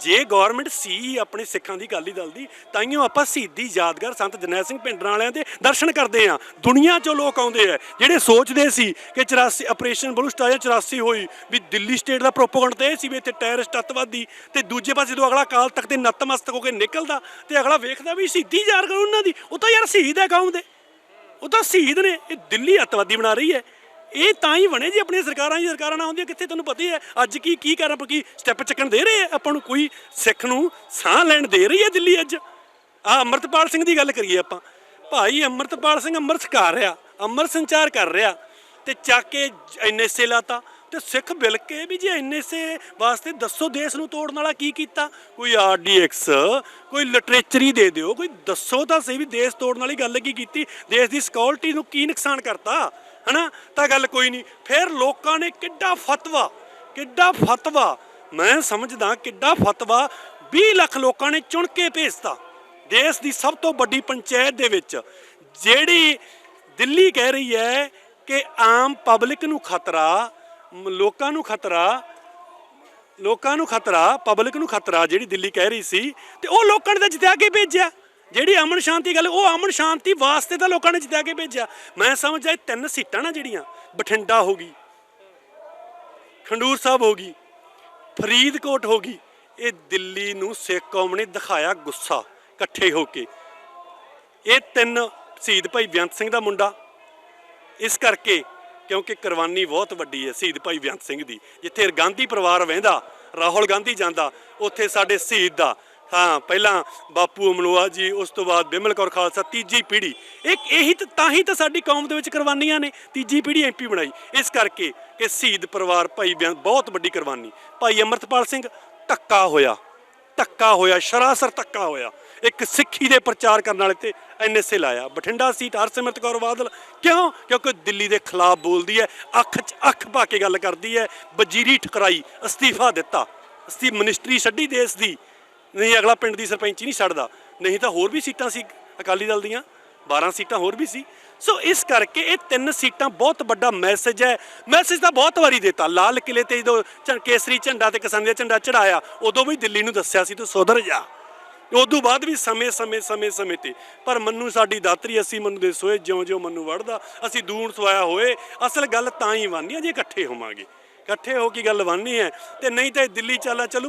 ਜੇ ਗਵਰਨਮੈਂਟ ਸੀ ਆਪਣੇ ਸਿੱਖਾਂ ਦੀ ਅਕਾਲੀ ਦਲ ਦੀ ਤਾਈਓ ਆਪਾਂ ਸ਼ਹੀਦੀ ਯਾਦਗਾਰ ਸੰਤ ਜਰਨੈਲ ਸਿੰਘ ਭਿੰਡਰਾਂ ਵਾਲਿਆਂ ਦੇ ਦਰਸ਼ਨ ਕਰਦੇ ਆ ਦੁਨੀਆ ਚੋਂ ਲੋਕ ਆਉਂਦੇ ਆ, ਜਿਹੜੇ ਸੋਚਦੇ ਸੀ ਕਿ 84 ਆਪਰੇਸ਼ਨ ਬਲੂ ਸਟਾਰ 84 ਹੋਈ, ਵੀ ਦਿੱਲੀ ਸਟੇਟ ਦਾ ਪ੍ਰੋਪਗੈਂਡਾ ਤੇ ਇਹ ਸੀ ਵੀ ਇੱਥੇ ਟੈਰਰਿਸਟ ਅੱਤਵਾਦੀ ਤੇ ਦੂਜੇ ਪਾਸੇ ਜਦੋਂ ਅਗਲਾ ਕਾਲ ਤੱਕ ਤੇ ਨਤਮਸਤਕ ਹੋ ਕੇ ਨਿਕਲਦਾ, ਤੇ ਅਗਲਾ ਵੇਖਦਾ ਵੀ ਸ਼ਹੀਦੀ ਯਾਦਗਾਰ ਉਹਨਾਂ ਦੀ, ਉਹ ਤਾਂ ਯਾਰ ਸ਼ਹੀਦ ਹੈ ਕੌਮ ਦੇ। ਉਹ ਤਾਂ ਸ਼ਹੀਦ ਨੇ, ਇਹ ਦਿੱਲੀ ਅੱਤਵਾਦੀ ਬਣਾ ਰਹੀ ਹੈ। ਇਹ ਤਾਂ ਹੀ ਬਣੇ ਜੀ, ਆਪਣੀਆਂ ਸਰਕਾਰਾਂ ਹੀ ਸਰਕਾਰਾਂ ਨਾ ਹੁੰਦੀਆਂ, ਕਿੱਥੇ ਤੁਹਾਨੂੰ ਪਤਾ ਹੀ ਹੈ, ਅੱਜ ਕੀ ਕੀ ਕਰ ਆਪਾਂ, ਕੀ ਸਟੈਪ ਚੱਕਣ ਦੇ ਰਹੇ ਆਪਾਂ ਨੂੰ ਕੋਈ ਸਿੱਖ ਨੂੰ ਸਾਹ ਲੈਣ ਦੇ ਰਹੀ ਹੈ ਦਿੱਲੀ ਅੱਜ? ਆ ਅਮਰਤਪਾਲ ਸਿੰਘ ਦੀ ਗੱਲ ਕਰੀਏ ਆਪਾਂ। ਭਾਈ ਅਮਰਤਪਾਲ ਸਿੰਘ ਅੰਮ੍ਰਿਤ ਛਕਾ ਰਿਹਾ, ਅੰਮ੍ਰਿਤ ਸੰਚਾਰ ਕਰ ਰਿਹਾ ਤੇ ਚੱਕ ਕੇ ਐਨਐਸਏ ਲਾਤਾ ਤੇ ਸਿੱਖ ਬਿਲ ਕੇ ਵੀ ਜੇ ਐਨਐਸਏ ਵਾਸਤੇ ਦੱਸੋ ਦੇਸ਼ ਨੂੰ ਤੋੜਨ ਵਾਲਾ ਕੀ ਕੀਤਾ? ਕੋਈ ਆਰਡੀਐਕਸ ਕੋਈ ਲਿਟਰੇਚਰੀ ਦੇ ਦਿਓ, ਕੋਈ ਦੱਸੋ ਤਾਂ ਸਹੀ ਵੀ ਦੇਸ਼ ਤੋੜਨ ਵਾਲੀ ਗੱਲ ਕੀ ਕੀਤੀ? ਦੇਸ਼ ਦੀ ਸਿਕਿਉਰਿਟੀ ਨੂੰ ਕੀ ਨੁਕਸਾਨ ਕਰਤਾ? ਹਨਾ? ਤਾਂ ਗੱਲ ਕੋਈ ਨਹੀਂ। ਫਿਰ ਲੋਕਾਂ ਨੇ ਕਿੱਡਾ ਫਤਵਾ ਕਿੱਡਾ ਫਤਵਾ, ਮੈਂ ਸਮਝਦਾ ਕਿੱਡਾ ਫਤਵਾ 20 ਲੱਖ ਲੋਕਾਂ ਨੇ ਚੁਣ ਕੇ ਭੇਜਤਾ ਦੇਸ਼ ਦੀ ਸਭ ਤੋਂ ਵੱਡੀ ਪੰਚਾਇਤ ਦੇ ਵਿੱਚ, ਜਿਹੜੀ ਦਿੱਲੀ ਕਹਿ ਰਹੀ ਹੈ ਕਿ ਆਮ ਪਬਲਿਕ ਨੂੰ ਖਤਰਾ ਲੋਕਾਂ ਨੂੰ ਖਤਰਾ, ਲੋਕਾਂ ਨੂੰ ਖਤਰਾ, ਪਬਲਿਕ ਨੂੰ ਖਤਰਾ, ਜਿਹੜੀ ਦਿੱਲੀ ਕਹਿ ਰਹੀ ਸੀ, ਤੇ ਉਹ ਲੋਕਾਂ ਨੇ ਤਾਂ ਜਿੱਤਿਆ ਕੇ ਭੇਜਿਆ। ਜਿਹੜੀ ਅਮਨ ਸ਼ਾਂਤੀ ਗੱਲ, ਉਹ ਅਮਨ ਸ਼ਾਂਤੀ ਵਾਸਤੇ ਤਾਂ ਲੋਕਾਂ ਨੇ ਜਿੱਤਿਆ ਕੇ ਭੇਜਿਆ। ਮੈਂ ਸਮਝਦਾ ਇਹ ਤਿੰਨ ਸੀਟਾਂ ਨਾ ਜਿਹੜੀਆਂ, ਬਠਿੰਡਾ ਹੋ ਗਈ, ਖੰਡੂਰ ਸਾਹਿਬ ਹੋ ਗਈ, ਫਰੀਦਕੋਟ ਹੋ ਗਈ, ਇਹ ਦਿੱਲੀ ਨੂੰ ਸਿੱਖ ਕੌਮ ਨੇ ਦਿਖਾਇਆ ਗੁੱਸਾ, ਇਕੱਠੇ ਹੋ ਕੇ। ਇਹ ਤਿੰਨ ਸ਼ਹੀਦ ਭਾਈ ਬੇਅੰਤ ਸਿੰਘ ਦਾ ਮੁੰਡਾ। ਇਸ ਕਰਕੇ ਕਿਉਂਕਿ ਕੁਰਬਾਨੀ ਬਹੁਤ ਵੱਡੀ ਹੈ ਸ਼ਹੀਦ ਭਾਈ ਬੇਅੰਤ ਸਿੰਘ ਦੀ। ਜਿੱਥੇ ਗਾਂਧੀ ਪਰਿਵਾਰ ਵਹਿੰਦਾ, ਰਾਹੁਲ ਗਾਂਧੀ ਜਾਂਦਾ, ਉੱਥੇ ਸਾਡੇ ਸ਼ਹੀਦ ਦਾ ਹਾਂ, ਪਹਿਲਾਂ ਬਾਪੂ ਅਮਲੋਆ ਜੀ, ਉਸ ਤੋਂ ਬਾਅਦ ਬਿਮਲ ਕੌਰ ਖਾਲਸਾ, ਤੀਜੀ ਪੀੜ੍ਹੀ। ਇੱਕ ਇਹੀ ਤਾਂ ਹੀ ਤਾਂ ਸਾਡੀ ਕੌਮ ਦੇ ਵਿੱਚ ਕੁਰਬਾਨੀਆਂ ਨੇ। ਤੀਜੀ ਪੀੜ੍ਹੀ ਐਮਪੀ ਬਣਾਈ। ਇਸ ਕਰਕੇ ਕਿ ਸ਼ਹੀਦ ਪਰਿਵਾਰ ਭਾਈ ਬੇਅੰਤ ਬਹੁਤ ਵੱਡੀ ਕੁਰਬਾਨੀ। ਭਾਈ ਅਮਰਤਪਾਲ ਸਿੰਘ, ਧੱਕਾ ਹੋਇਆ। ਧੱਕਾ ਹੋਇਆ, ਸ਼ਰਾਸਰ ਧੱਕਾ ਹੋਇਆ। ਇੱਕ ਸਿੱਖੀ ਦੇ ਪ੍ਰਚਾਰ ਕਰਨ ਵਾਲੇ ਤੇ ਐਨਐਸਏ ਲਾਇਆ। ਬਠਿੰਡਾ ਸੀਟ ਹਰਸਿਮਰਤ ਕੌਰ ਬਾਦਲ। ਕਿਉਂ? ਕਿਉਂਕਿ ਦਿੱਲੀ ਦੇ ਖਿਲਾਫ ਬੋਲਦੀ ਹੈ, ਅੱਖ 'ਚ ਅੱਖ ਪਾ ਕੇ ਗੱਲ ਕਰਦੀ ਹੈ। ਵਜ਼ੀਰੀ ਠਕਰਾਈ, ਅਸਤੀਫਾ ਦਿੱਤਾ। ਅਸਤੀ ਮਿਨਿਸਟਰੀ ਛੱਡੀ ਦੇਸ਼ ਦੀ। ਨਹੀਂ, ਅਗਲਾ ਪਿੰਡ ਦੀ ਸਰਪੰਚੀ ਨਹੀਂ ਛੱਡਦਾ ਨਹੀਂ ਤਾਂ ਹੋਰ ਵੀ ਸੀਟਾਂ ਸੀ ਅਕਾਲੀ ਦਲ ਦੀਆਂ 12 ਸੀਟਾਂ ਹੋਰ ਵੀ ਸੀ। ਸੋ ਇਸ ਕਰਕੇ ਇਹ ਤਿੰਨ ਸੀਟਾਂ ਬਹੁਤ ਵੱਡਾ ਮੈਸੇਜ ਹੈ। ਮੈਸੇਜ ਤਾਂ ਬਹੁਤ ਵਾਰੀ ਦਿੱਤਾ। ਲਾਲ ਕਿਲੇ ਤੇ ਜਦੋਂ ਝ- ਕੇਸਰੀ ਝੰਡਾ ਤੇ ਕਿਸਾਨ ਦਾ ਝੰਡਾ ਚੜਾਇਆ ਉਦੋਂ ਵੀ ਦਿੱਲੀ ਨੂੰ ਦੱਸਿਆ ਸੀ, ਤੂੰ ਸੁਧਰ ਜਾ। ਉਦੋਂ ਬਾਅਦ ਵੀ ਸਮੇਂ ਸਮੇਂ ਸਮੇਂ ਸਮੇਂ ਤੇ। ਪਰ ਮੰਨੂ ਸਾਡੀ ਦਾਤਰੀ, ਅਸੀਂ ਮੰਨੂ ਦੇ ਸੋਏ ਜਿਉਂ ਜਿਉਂ ਮੰਨੂ ਵੜਦਾ, ਅਸੀਂ ਦੂਣ ਸਵਾਇਆ ਹੋਏ, ਅਸਲ ਗੱਲ ਤਾਂ ਹੀ ਬਣਨੀ ਹੈ ਜੇ ਇਕੱਠੇ ਹੋਵਾਂਗੇ। ਇਕੱਠੇ ਹੋ ਕੇ ਗੱਲ ਬਣਨੀ ਹੈ। ਤੇ ਨਹੀਂ ਤਾਂ ਇਹ ਦਿੱਲੀ ਚਾਲਾ ਚੱਲੂ